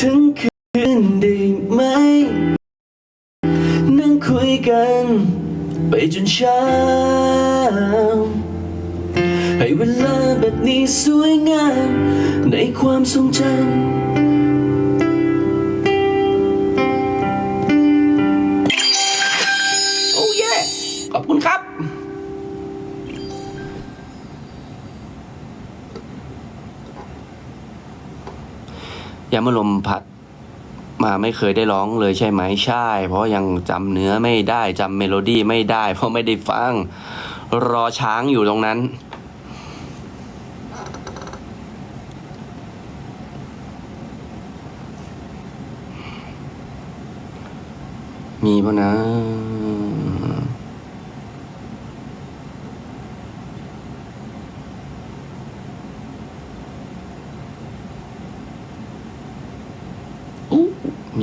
ทั้งคืนได้ไหม นั่งคุยกัน ไปจนเช้า ให้เวลาแบบนี้สวยงาม ในความทรงจำ ยามลมพัดมาไม่เคยได้ร้องเลยใช่ไหมใช่ เพราะยังจำเนื้อไม่ได้จำเมโลดี้ไม่ได้ เพราะไม่ได้ฟัง รอช้างอยู่ตรงนั้น มีปะนะ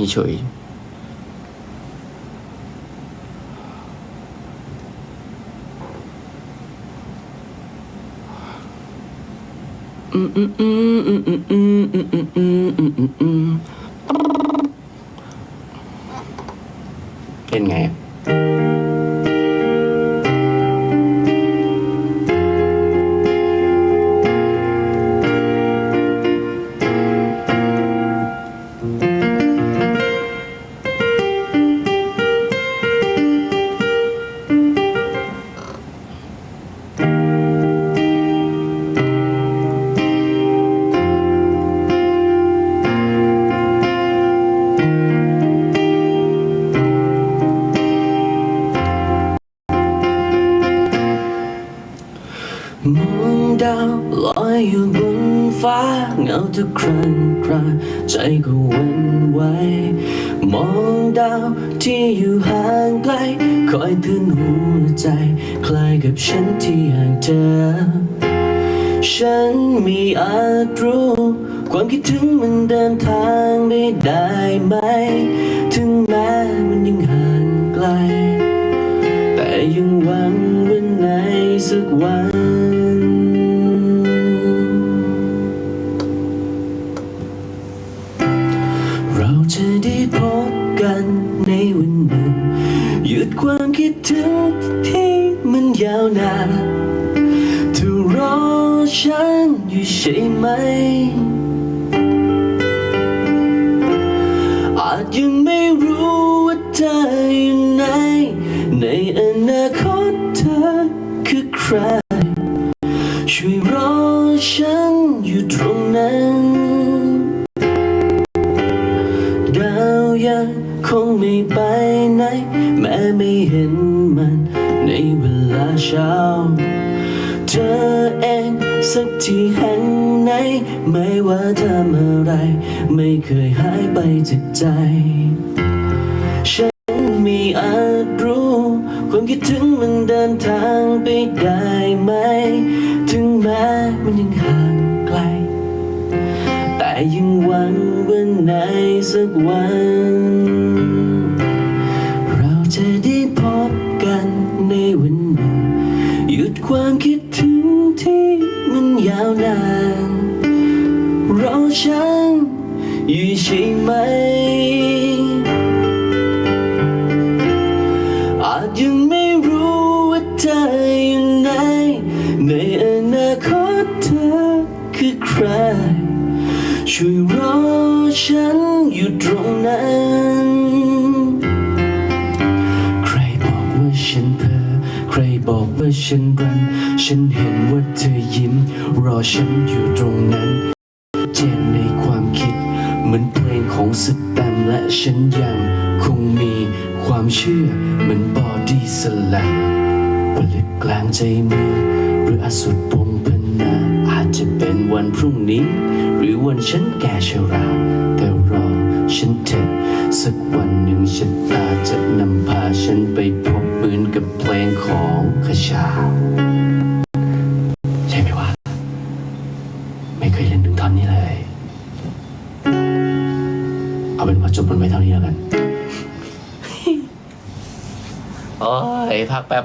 chửi. Lên nghe ายกับฉันที่ห่างเธอ ฉันม่อาจรู้ความคิดถึงมันเดินทางไม่ได้ไหม ถึงแม้มันยังห่างไกล แต่ยังหวังว่าในสักวันเราจะได้พบกันในวันหนึ่งหยุดความคิดถึง วนานเธอรอฉันอยู่ใช่ไหม อาจยังไม่รู้ว่าเธออยู่ไหน ในอนาคตเธอคือใคร สักที่แห่งไหน ไม่ว่าทำอะไร ไม่เคยหายไปจากใจ ฉันไม่อาจรู้ ความคิดถึงมันเดินทางไปได้ไหม ถึงแม้มันยังห่างไกล แต่ยังหวังว่าในสักวัน ใช่ไหม อาจยังไม่รู้ว่าเธออยู่ไหนในอนาคตเธอคือใคร ช่วยรอฉันอยู่ตรงนั้น ใครบอกว่าฉันเพ้อใครบอกว่าฉันรัน ฉันเห็นว่าเธอยิ้ม รอฉันอยู่ตรง ฉันยังคงมีความเชื่อเหมือนบอดี้สแลมผลึกกลางใจเมืองหรืออสุดปมพนาอาจจะเป็นวันพรุ่งนี้ หรือวันฉันแก่ชรา แต่รอฉันเถอะสักวันหนึ่งชะตาจะนำพาฉันไปพบเหมือนกับเพลงของขชา โอ้ยพักแป๊บ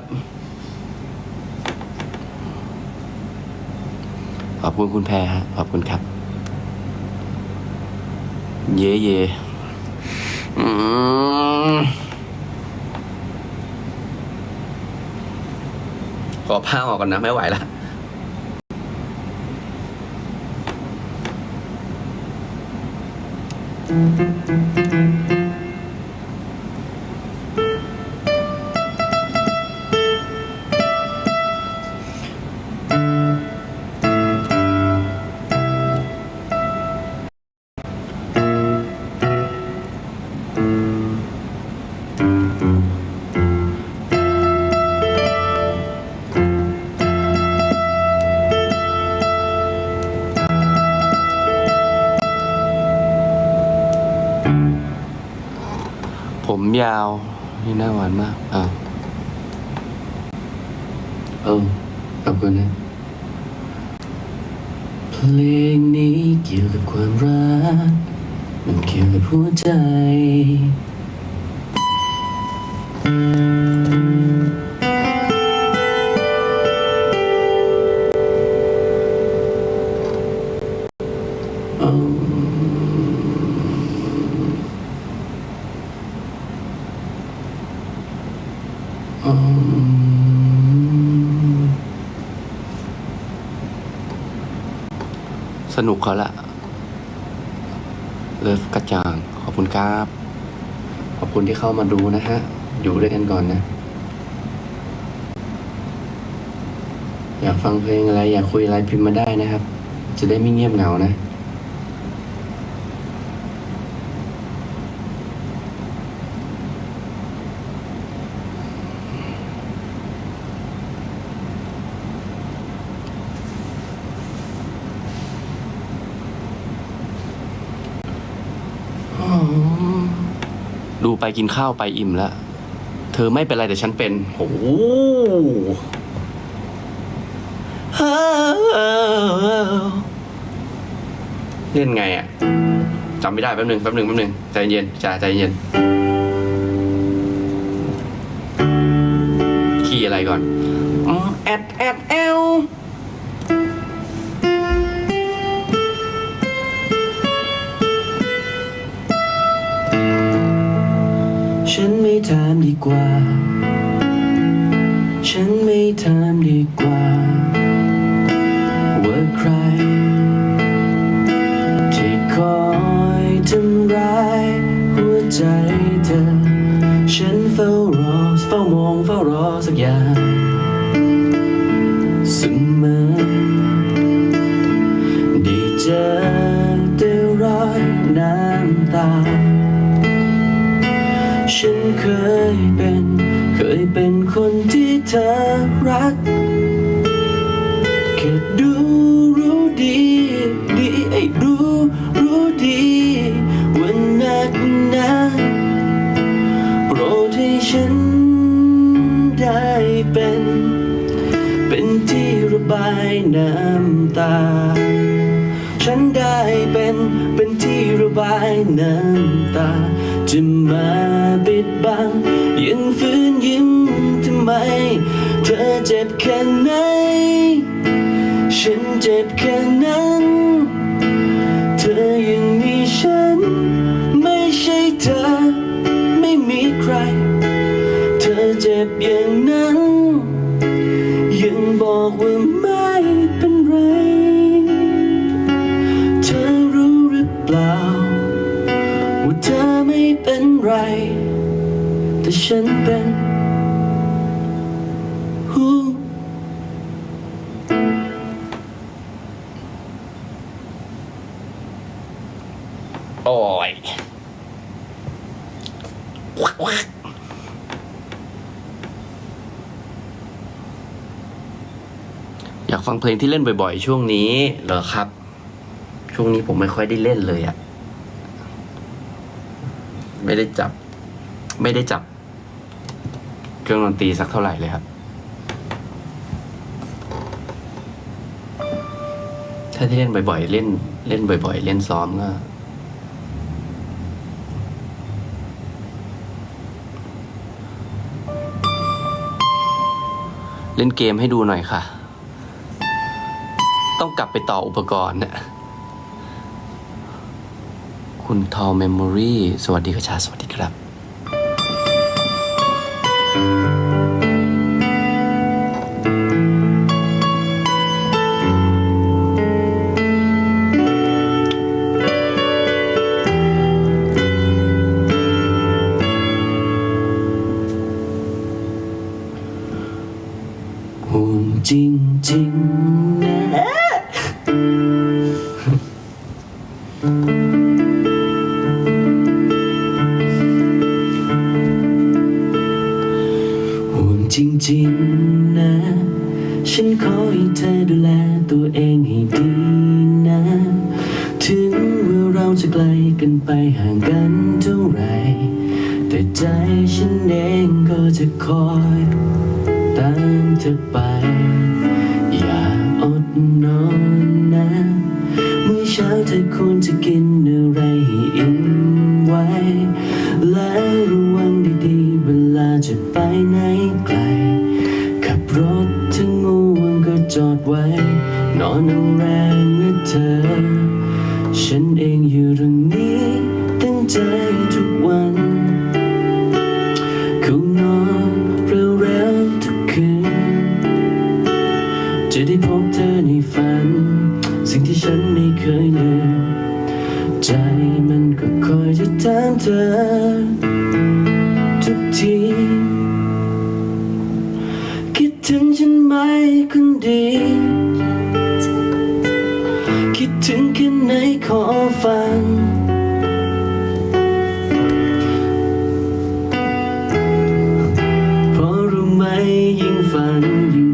ขอบคุณคุณแพรฮะ ขอบคุณครับ เย่เย่อืมขอผ้าออกก่อนนะ ไม่ไหวละผม ลงนี้เกี่ยวกับความรัก มันเกี่ยวกับหัวใจ นุกเขาละ เลิฟกระจ่าง ขอบคุณครับ ขอบคุณที่เข้ามาดูนะฮะ อยู่ด้วยกันก่อนนะ อยากฟังเพลงอะไร อยากคุยอะไรพิมพ์มาได้นะครับ จะได้ไม่เงียบเหงานะ ดูไปกินข้าวไปอิ่มแล้ว เธอไม่เป็นไรแต่ฉันเป็นโอ้โหเล่นไงอะจำไม่ได้แป๊บหนึ่งแป๊บหนึ่งแป๊บหนึ่งใจเย็นจ้าใจเย็น ขี่อะไรก่อนอืมแอด ฉันไม่ถามดีกว่า ฉันไม่ถามดีกว่า ว่าใคร ที่คอยทำร้ายหัวใจเธอ ฉันเฝ้ารอ เฝ้ามอง เฝ้ารอสักอย่าง ฉันเคยเป็น เคยเป็นคนที่เธอรักแค่ดูรู้ดี ดีไอ้รู้รู้ดีว่านักหนาโปรดให้ฉันได้เป็น เป็นที่ระบายน้ำตา ฉันได้เป็น เป็นที่ระบายน้ำตาจะ มาปิดบังยังฟื้นยิ้มทำไม เธอเจ็บแค่ไหน ฉันเจ็บแค่นั้น เธอยังมีฉัน ไม่ใช่เธอ ไม่มีใคร เธอเจ็บอย่างนั้น ฉันเป็นฮูโอ้ยอยากฟังเพลงที่เล่นบ่อยๆ ช่วงนี้เหรอครับ ช่วงนี้ผมไม่ค่อยได้เล่นเลยอะไม่ได้จับ ไม่ได้จับ เครื่องดนตรีสักเท่าไหร่เลยครับ ถ้าที่เล่นบ่อยๆ เล่นเล่นบ่อย ๆ เล่นซ้อมก็เล่นเกมให้ดูหน่อยค่ะ ต้องกลับไปต่ออุปกรณ์นะคุณคุณทอลเมมโมรี่สวัสดีกระชาสวัสดีครับ ห่วงจริงนะห่วงจริงๆนะ ฉันขอให้เธอดูแลตัวเองให้ดีนะ ถึงว่าเราจะไกลกันไปห่างกันเท่าไหรแต่ใจฉันเองก็จะคอย ตามเธอไป อย่าอดนอนนะเมื่อเช้าเธอควรจะกินอะไรให้อิ่มไว้ และระวังดีๆ เวลาจะไป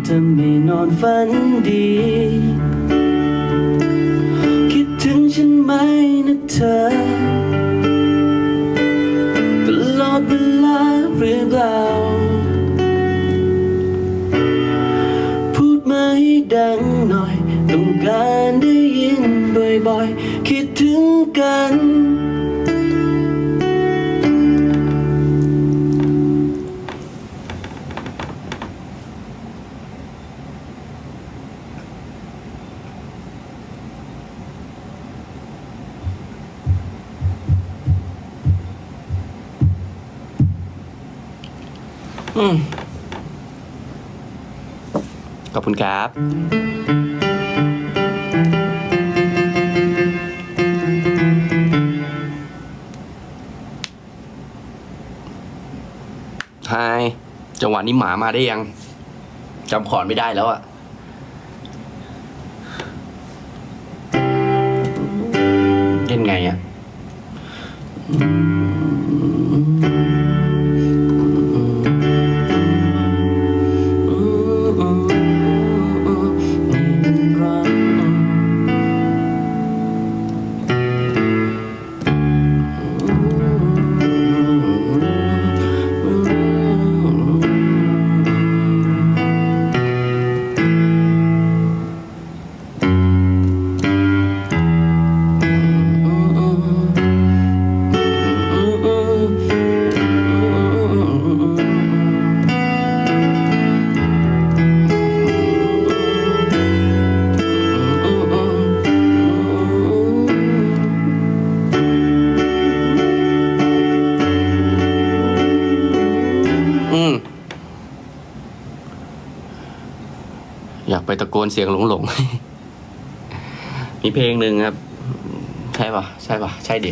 ยิ่งทำให้นอนฝันดี คิดถึงฉันไหมนะเธอ ตลอดเวลาหรือเปล่า พูดมาให้ดังหน่อย ต้องการได้ยินบ่อยๆ คิดถึงกัน ขอบคุณครับ ไฮจังหวะนี้หมามาได้ยังจำขอนไม่ได้แล้วอะเล่นไงอะ นเสียงหลงหลงๆมีเพลงหนึ่งครับ ใช่ปะใช่ปะใช่ดิ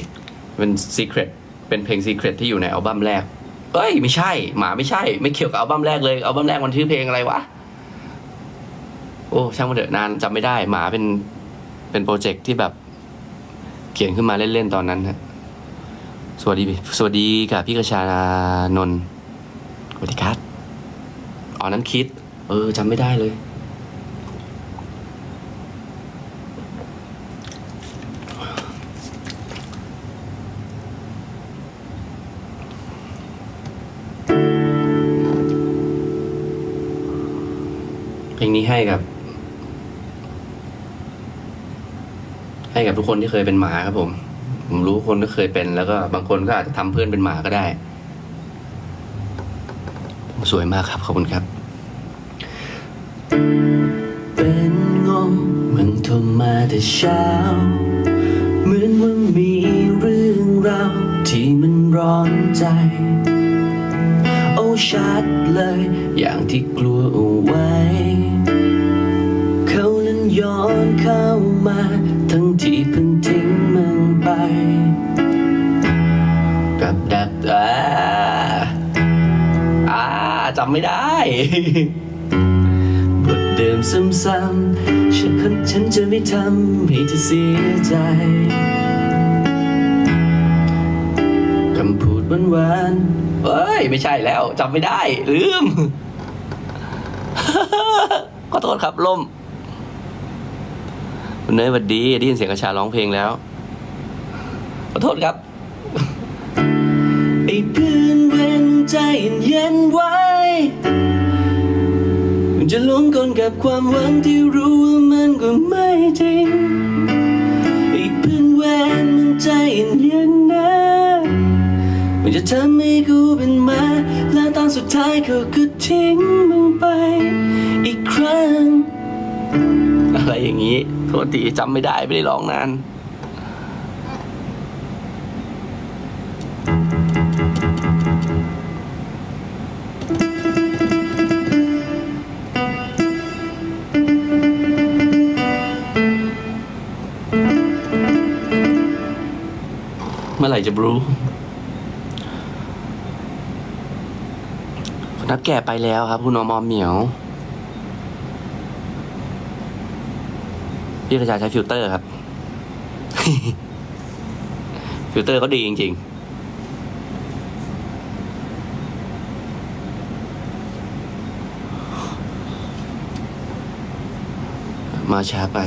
เป็นซีเครตเป็นเพลงซีเครตที่อยู่ในอัลบั้มแรกเอ้ย ไม่ใช่ หมาไม่ใช่ ไม่เกี่ยวกับอัลบั้มแรกเลยอัลบั้มแรกมันชื่อเพลงอะไรวะ โอ้ช่างมันเถอะนานจำไม่ได้ หมาเป็นเป็นโปรเจกต์ที่แบบ เขียนขึ้นมาเล่นๆตอนนั้นฮะสวัสดี สวัสดีกับพี่กระชานนท์สวัสดีครับอ๋อนั้นคิด เออจำไม่ได้เลย เพลงนี้ให้กับ ให้กับทุกคนที่เคยเป็นหมาครับผม ผมรู้คนก็เคยเป็น แล้วก็บางคนก็อาจจะทำเพื่อนเป็นหมาก็ได้ สวยมากครับ ขอบคุณครับ เป็นงงมันทรมาแต่เช้า เหมือนว่ามีเรื่องร้อนใจโอ้ชัดเลยอย่างที่กลัวเอาไว้ ไม่ได้บทเดิมซ้ำๆฉันคนฉันจะไม่ทำให้เธอเสียใจคำพูดหวานๆเอ้ย ไม่ใช่แล้วจำไม่ได้ ลืมขอโทษครับล่มคุณเนยสวัสดีได้ยินเสียงกระชาร้องเพลงแล้วขอโทษครับไอ้เพื่อนเว้นใจเย็นไว้ งกลกับความหวังที่รู้ว่ามันก็ไม่จริงไอ้เพื่อนเวนมันใจเย็นนะมันจะทำให้กูเป็นมาแล้วตอนสุดท้ายเขาก็ทิ้งมึงไป อีกครั้ง อะไรอย่างนี้ โทษทีจำไม่ได้ไม่ได้ร้องนาน มื่อไหร่จะรู้นับแก่ไปแล้วครับ คุณอมอมเหมียว พี่กระจายใช้ฟิลเตอร์ครับ ฟิลเตอร์เขาดีจริง ๆมาช้าไป